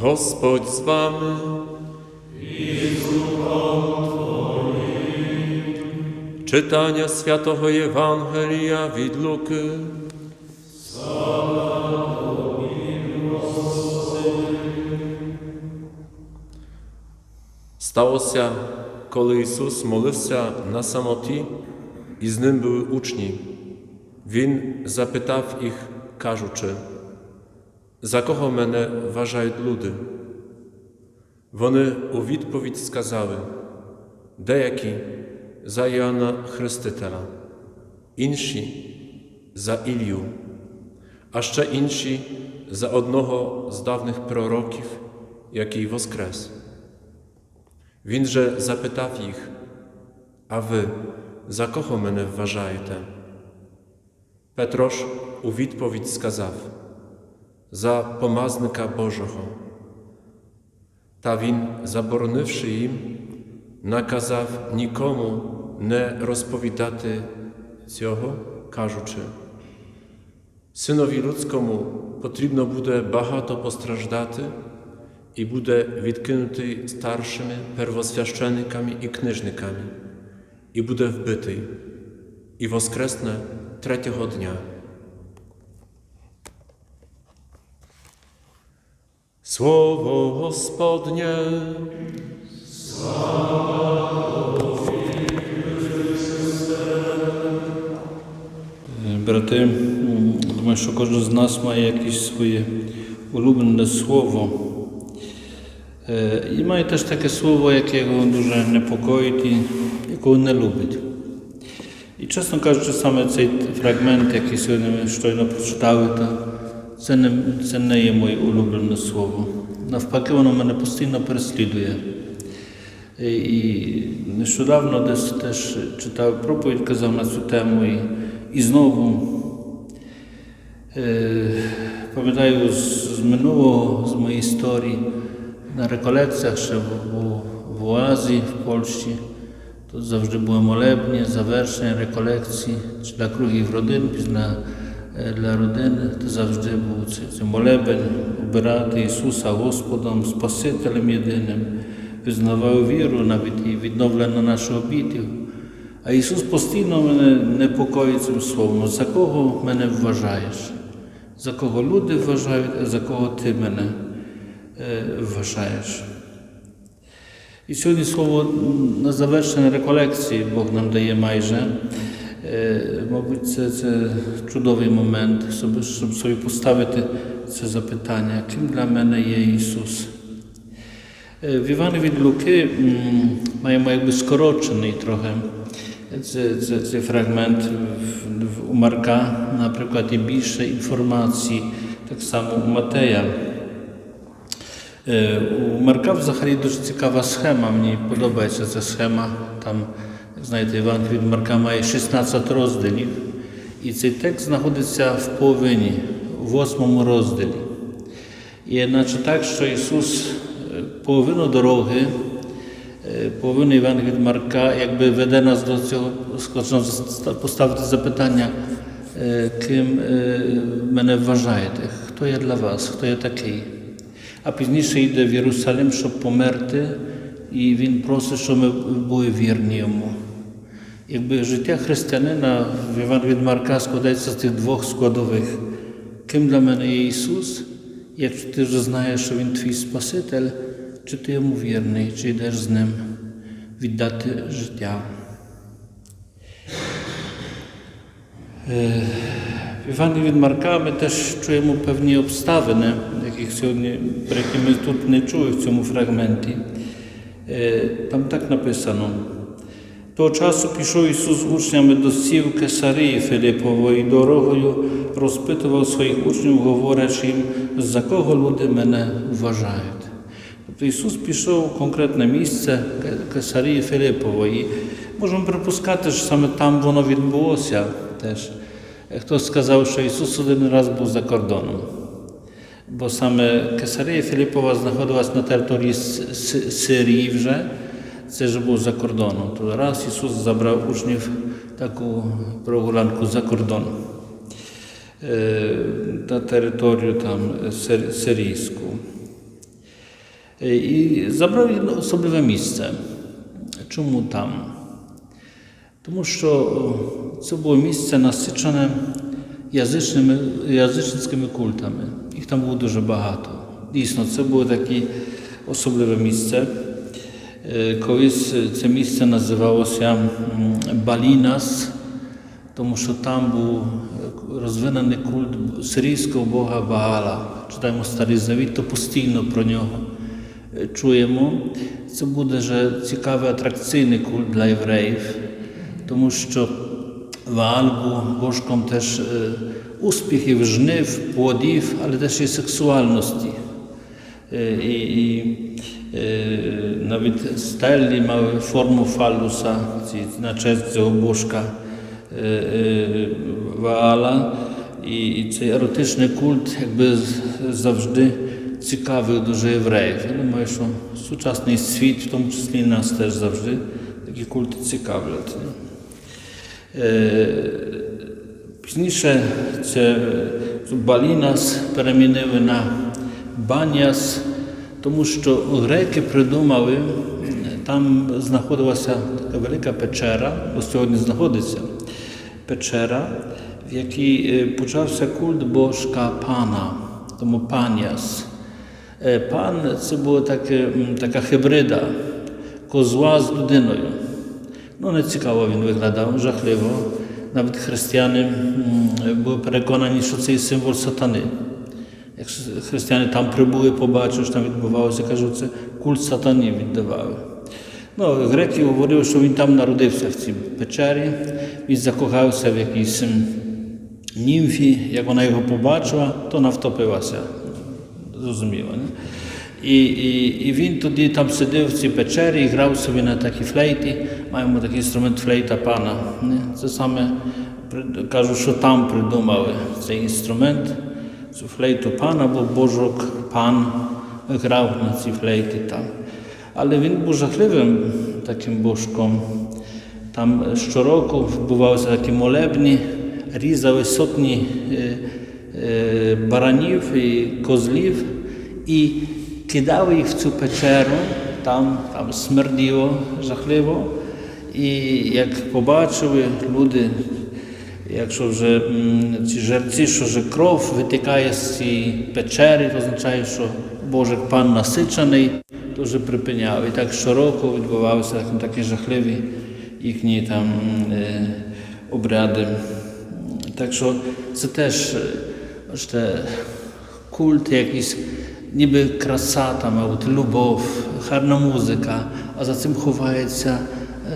Господь з вами. Czytania Świętego Ewangelia від Luki. Сталося, коли Ісус молився на самоті, і з ним були учні. Він запитав їх, кажучи, за кого мене вважають люди? Вони у відповідь сказали, деякі за Іоанна Хрестителя, інші за Ілью, а ще інші за одного з давних пророків, який воскрес. Він же запитав їх, а ви за кого мене вважаєте? Петрош у відповідь сказав, за помазника Божого. Та він, заборонивши їм, наказав нікому не розповідати цього, кажучи, Синові людському потрібно буде багато постраждати і буде відкинутий старшими первосвящениками і книжниками, і буде вбитий, і воскресне третього дня. Słowo Gospodnie. Брати, м, думаю, що кожен з нас має якесь своє улюблене слово. Е, І має теж таке слово, яке його дуже непокоїть і якого не любить. І чесно кажучи, саме цей фрагмент, який сьогодні ми щойно прочитали, це не, це не є моє улюблене слово. Навпаки, воно мене постійно переслідує. І- І нещодавно десь теж читав проповідь, казав на цю тему. І, і знову е, пам'ятаю з, з минулого, з моєї історії, на реколекціях ще в, в, в Оазі, в Польщі, то завжди були молебні, завершення реколекції, чи для кругів родин, після е, для родини, завжди був цей молебень, обирати Ісуса Господом, Спасителем єдиним, визнавав віру, навіть і відновлення нашого обітів. А Ісус постійно мене непокоїть цим словом, за кого мене вважаєш, за кого люди вважають, а за кого ти мене е, вважаєш. І сьогодні слово на завершення реколекції Бог нам дає майже. Мабуть, це, це чудовий момент, щоб, собі поставити це запитання, ким для мене є Ісус. В Івані від Луки маємо якби скорочений трохи це, це, цей фрагмент у Марка, наприклад, і більше інформації, так само у Матея. У Марка взагалі дуже цікава схема. Мені подобається ця схема. Там, знаєте, Іван від Марка має 16 розділів. І цей текст знаходиться в половині, у восьмому розділі. І наче так, що Ісус е, половину дороги, е, половину Іван від Марка, якби веде нас до цього, скажімо, поставити запитання, е, ким мене вважаєте, хто я для вас, хто я такий. А пізніше йде в Єрусалим, щоб померти, і він просить, щоб ми були вірні йому. Якби життя християнина в Іван від Марка складається з тих двох складових. Ким для мене є Ісус, якщо ти вже знаєш, що Він твій Спаситель, чи ти йому вірний, чи йдеш з ним віддати життя. Е, В Івані від Марка ми теж чуємо певні обставини, яких сьогодні, про які ми тут не чули в цьому фрагменті. Е, Там так написано. Того часу пішов Ісус з учнями до сів Кесарії Филипової дорогою, розпитував своїх учнів, говорячи їм, за кого люди мене вважають. Тобто Ісус пішов у конкретне місце Кесарії Филипової. Можемо припускати, що саме там воно відбулося теж. Хтось сказав, що Ісус один раз був за кордоном. Бо саме Кесарія Філіпова знаходилась на території Сирії вже, це ж був за кордоном. То раз Ісус забрав учнів таку прогулянку за кордон е, на територію там сирійську. Е, І забрав особливе місце. Чому там? Тому що це було місце насичене язичними, язичницькими культами. Їх там було дуже багато. Дійсно, це було таке особливе місце. Е, Колись це місце називалося Балінас, тому що там був е, розвинений культ сирійського бога Баала. Читаємо Старий Завіт, то постійно про нього е, чуємо. Це буде вже цікавий атракційний культ для євреїв, тому що Ваал був божком теж е, успіхів, жнив, плодів, але теж і сексуальності. Е, І, і е, навіть стелі мали форму фалуса ці, на честь цього божка е, е, Ваала. І, і цей еротичний культ якби з- завжди цікавий дуже євреїв. Я думаю, що сучасний світ, в тому числі і нас теж завжди такі культи цікавлять. Е, Пізніше це Балінас перемінили на Баняс, тому що греки придумали, там знаходилася така велика печера, бо сьогодні знаходиться печера, в якій е, почався культ божка пана, тому паніас. Е, Пан це була таке, така хибрида козла з людиною. Ну, не цікаво він виглядав, жахливо. Навіть християни були переконані, що це символ сатани. Як християни там прибули, побачили, що там відбувалося, кажуть, це культ сатані віддавали. Ну, греки говорили, що він там народився в цій печері, він закохався в якійсь німфі, як вона його побачила, то вона втопилася. Зрозуміло. Не? І, і, і він тоді там сидів в цій печері і грав собі на такій флейті. Маємо такий інструмент флейта пана. Не? Це саме кажуть, що там придумали цей інструмент, цю флейту пана, бо божок пан грав на цій флейті там. Але він був жахливим таким божком. Там щороку відбувалися такі молебні, різали сотні баранів і козлів і кидали їх в цю печеру, там, там смерділо жахливо. І як побачили люди, якщо вже ці жерці, що вже кров витікає з цієї печери, то означає, що Божий пан насичений, то вже припиняв. І так щороку відбувалися такі жахливі їхні там е, обряди. Так що це теж бачите, культ якийсь, ніби краса там, от любов, гарна музика, а за цим ховається,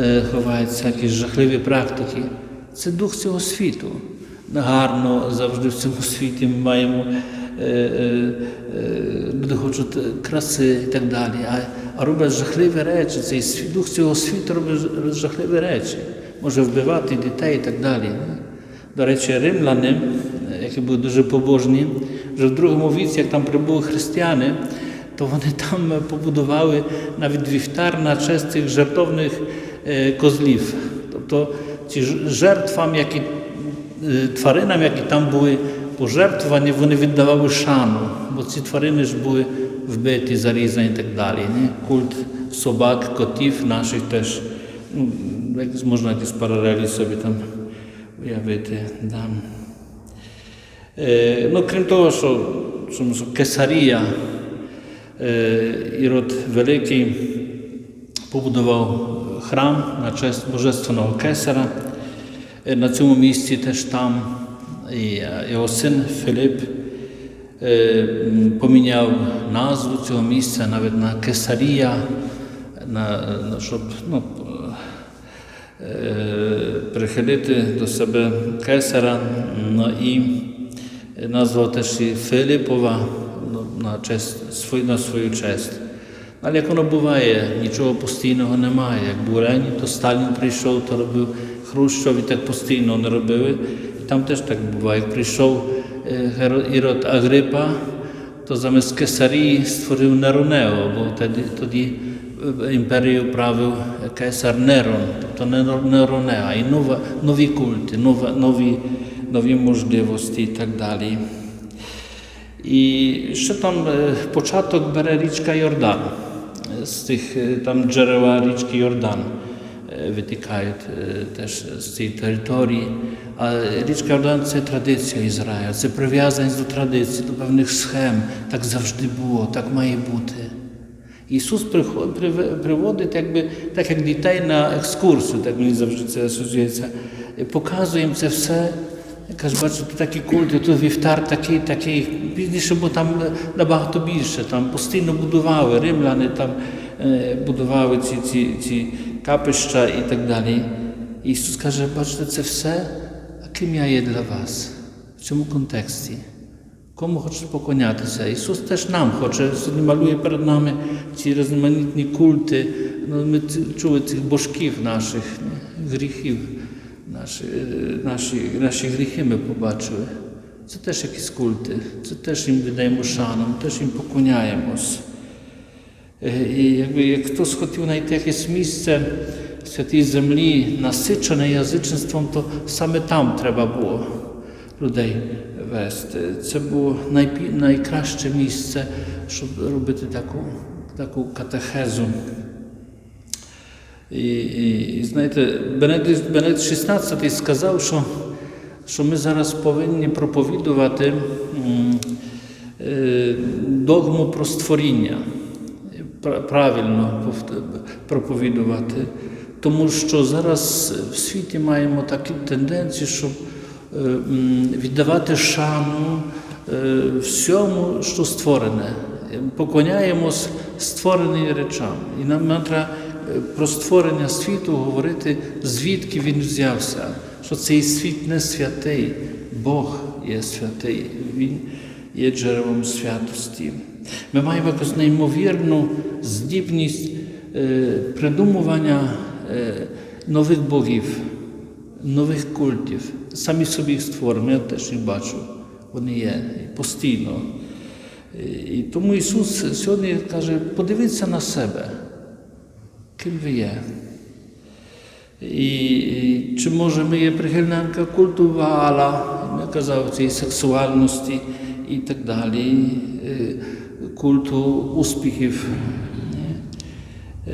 е, ховаються якісь жахливі практики. Це дух цього світу. Гарно завжди в цьому світі ми маємо. е, е, е, Люди хочуть краси і так далі, а, а роблять жахливі речі. Цей дух цього світу робить жахливі речі, може вбивати дітей і так далі. До речі, римляни, які були дуже побожні, вже в другому віці, як там прибули християни, то вони там побудували навіть вівтар на честь цих жертовних козлів. Тобто ці які, е, тваринам, які там були пожертвовані, вони віддавали шану, бо ці тварини ж були вбиті, зарізані і так далі. Не? Культ собак, котів наших теж, ну, можна якісь паралелі собі там уявити. Да. Е, ну, крім того, що, що Кесарія, е, Ірод Великий побудував храм на честь Божественного Кесара. Е, На цьому місці теж там е, його син Филип е, поміняв назву цього місця навіть на Кесарія, на, щоб ну, прихилити до себе кесара ну, і назвав теж і Филипова ну, на, честь, на свою честь. Але як воно буває, нічого постійного немає. Як був Ленін, то Сталін прийшов, то робив Хрущов і так постійно не робили. І там теж так буває. Як прийшов е, Ірод Агрипа, то замість Кесарії створив Неронео, бо тоді, тоді е, імперію правив кесар Нерон, тобто не Нер- і нова, нові культи, нова, нові, нові можливості і так далі. І ще там е, початок бере річка Йордан. З тих е, там джерела річки Йордан е, витікають е, теж з цієї території. А річка Йордан це традиція Ізраїля, це прив'язаність до традицій, до певних схем. Так завжди було, так має бути. Ісус приводить, якби, так як дітей на екскурсію, так мені завжди це асоціюється. Показує їм це все. І Каже, бачите, тут такі культи, тут вівтар такий, такий. Пізніше, бо там набагато більше. Там постійно будували, римляни там е, будували ці, ці, ці капища і так далі. І Ісус каже, бачите, це все, а ким я є для вас? В цьому контексті. Кому хочеш поклонятися? Ісус теж нам хоче, сьогодні малює перед нами ці різноманітні культи. Ну, ми ці- чули цих божків наших, ні, гріхів, наші, е, наші, наші гріхи ми побачили. Це теж якісь культи, це теж їм віддаємо шану, теж їм поклоняємось. Е, І якби як хтось хотів знайти якесь місце в святій землі, насичене язичництвом, то саме там треба було людей вести. Це було найкраще місце, щоб робити таку, таку катехезу. І, і, і знаєте, Бенедикт, Бенедикт XVI сказав, що, що ми зараз повинні проповідувати е, догму про створіння, правильно проповідувати. Тому що зараз в світі маємо такі тенденції, щоб е, віддавати шану е, всьому, що створене. Поклоняємось створеним речам. І нам, треба про створення світу говорити, звідки він взявся, що цей світ не святий, Бог є святий, Він є джерелом святості. Ми маємо якусь неймовірну здібність е, придумування е, нових богів, нових культів. Самі собі їх створимо, я теж їх бачу. Вони є постійно. І тому Ісус сьогодні каже, подивіться на себе, ким ви є. І, і чи може ми є прихильненка культу Ваала, я казав, цієї сексуальності і так далі, е, культу успіхів.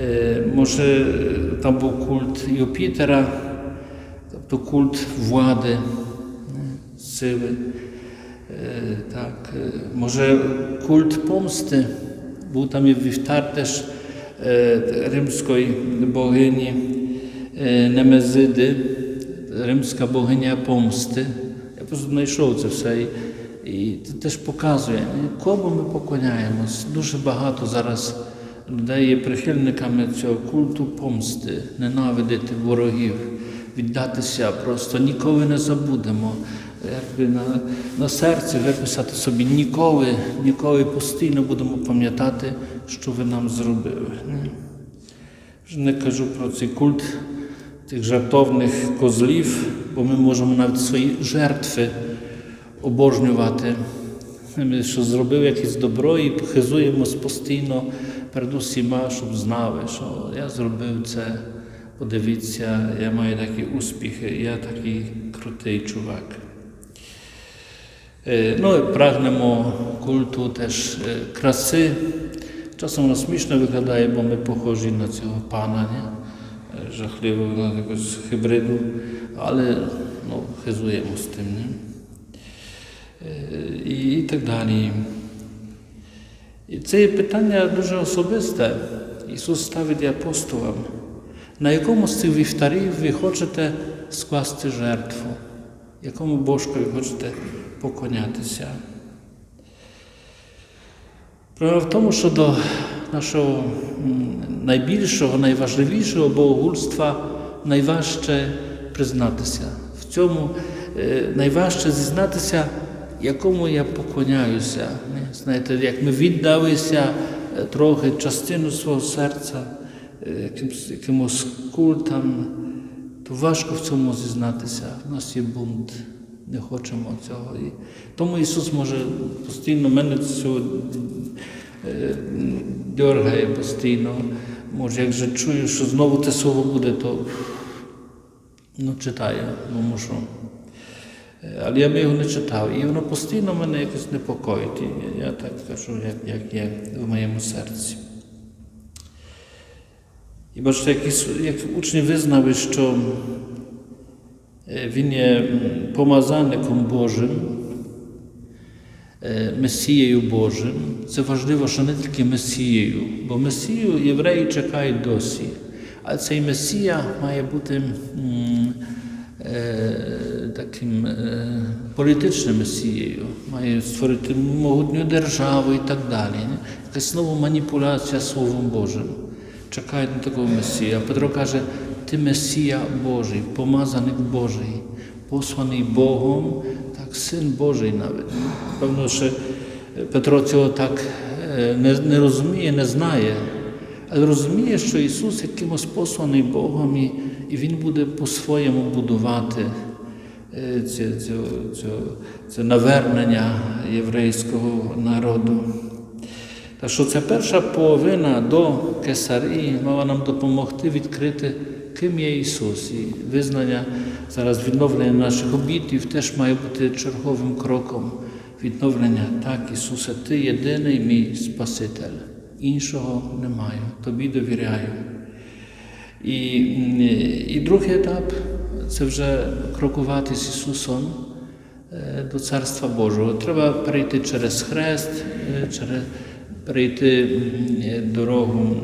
Е, Може, е, там був культ Юпітера, тобто культ влади, е, сили. Римської богині е, Немезиди, римська богиня помсти. Я просто знайшов це все. І це теж показує, кому ми поклоняємось. Дуже багато зараз людей є прихильниками цього культу помсти, ненавидити ворогів, віддатися просто ніколи не забудемо якби на, на серці виписати собі ніколи, ніколи постійно будемо пам'ятати, що ви нам зробили. Ні? Вже не кажу про цей культ тих жартовних козлів, бо ми можемо навіть свої жертви обожнювати. Ми що зробив якесь добро і хизуємось постійно перед усіма, щоб знали, що я зробив це. Подивіться, я маю такі успіхи, я такий крутий чувак. Е, Ну, і прагнемо культу теж е, краси. Часом воно смішно виглядає, бо ми похожі на цього пана, ні? Е, жахливого якогось хибриду, але ну, хизуємо з тим. Ні? Е, І, і так далі. І це є питання дуже особисте. Ісус ставить і апостолам. На якому з цих вівтарів ви хочете скласти жертву? Якому божкові хочете поклонятися? Проблема в тому, що до нашого найбільшого, найважливішого богогульства найважче признатися. В цьому е, найважче зізнатися, якому я поклоняюся. Знаєте, як ми віддалися е, трохи частину свого серця е, якимось культам, то важко в цьому зізнатися. У нас є бунт, не хочемо цього. І тому Ісус може постійно мене цього е, дергає постійно. Може, як же чую, що знову те слово буде, то ну, читаю, бо мушу. Е, Але я би його не читав, і воно постійно мене якось непокоїть. І я так кажу, як, як є в моєму серці. І бачите, як, Ісу- як учні визнали, що е, Він є м, помазанником Божим, е, Месією Божим. Це важливо, що не тільки Месією, бо Месію євреї чекають досі. А цей Месія має бути м, е, таким е, політичним Месією, має створити могутню державу і так далі. Не? Якась знову маніпуляція Словом Божим. Чекають на такого Месія. Петро каже, ти Месія Божий, помазаник Божий, посланий Богом, так, син Божий навіть. Певно, що Петро цього так е, не, не розуміє, не знає, але розуміє, що Ісус якимось посланий Богом, і, і Він буде по-своєму будувати це, це, це, це навернення єврейського народу. Так що ця перша половина до Кесарії мала нам допомогти відкрити, ким є Ісус. І визнання зараз відновлення наших обітів теж має бути черговим кроком відновлення. Так, Ісусе, Ти єдиний мій Спаситель. Іншого не маю, Тобі довіряю. І, і другий етап це вже крокувати з Ісусом е, до Царства Божого. Треба перейти через хрест, е, через, перейти е, дорогу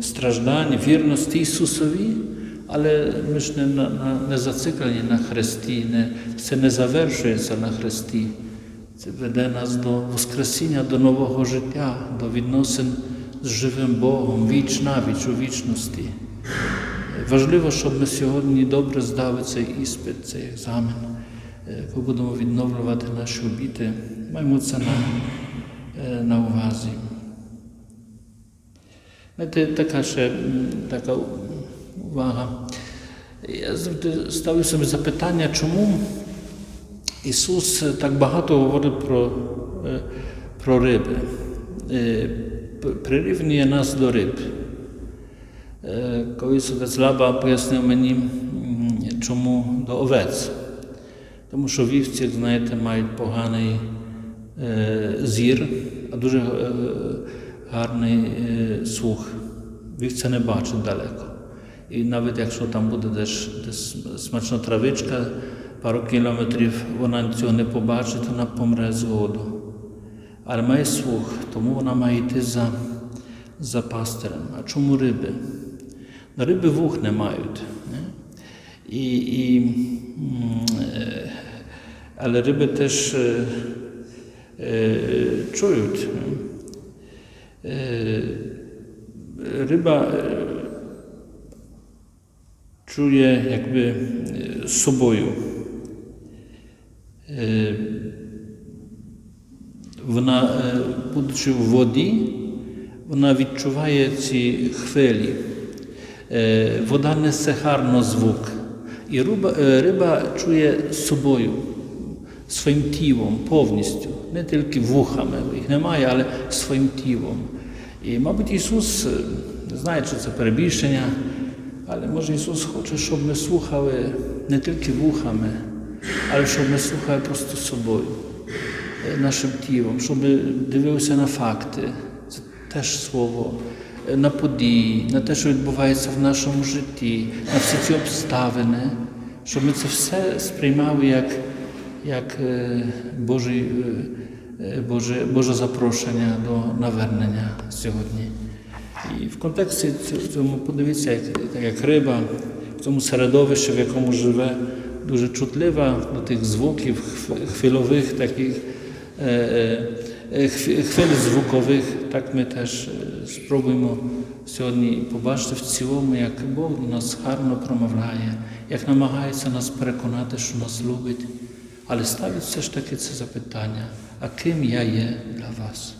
страждань, вірності Ісусові, але ми ж не, на, не зациклені на хресті, не, це не завершується на хресті. Це веде нас до Воскресіння, до нового життя, до відносин з живим Богом, віч на віч у вічності. Важливо, щоб ми сьогодні добре здали цей іспит, цей екзамен. Е, Коли будемо відновлювати наші обіти, маємо це на, е, на увазі. Знаєте, така ще така увага. Я завжди ставлю собі запитання, чому Ісус так багато говорить про, е, про риби, Е, прирівнює нас до риб. Е, Колись отець Лаба пояснив мені, чому до овець. Тому що вівці, як знаєте, мають поганий зір, а дуже гарний е, слух. Вівця не бачить далеко. І навіть якщо там буде десь, десь смачна травичка, пару кілометрів, вона цього не побачить, вона помре з голоду. Але має слух, тому вона має йти за, за пастирем. А чому риби? Ну, Риби вух не мають. Не? І, і, е, але риби теж е, е, чують. не? Якби е, собою. Е, вона, будучи в воді, вона відчуває ці хвилі. Вода несе гарно звук. І риба, риба чує собою, своїм тілом повністю, не тільки вухами, їх немає, але своїм тілом. І, мабуть, Ісус, знаю, чи це перебільшення, але може Ісус хоче, щоб ми слухали не тільки вухами, але щоб ми слухали просто собою, нашим тілом, щоб ми дивилися на факти. Це теж слово, на події, на те, що відбувається в нашому житті, на всі ці обставини, щоб ми це все сприймали як, як Божий, Боже, Боже запрошення до навернення сьогодні. І в контексті цьому подивіться, як, як риба в цьому середовищі, в якому живе, дуже чутлива до тих звуків, хв- хвильових таких хвиль звукових, так ми теж спробуємо сьогодні побачити в цілому, як Бог до нас гарно промовляє, як намагається нас переконати, що нас любить, але ставить все ж таки це запитання, а ким я є для вас?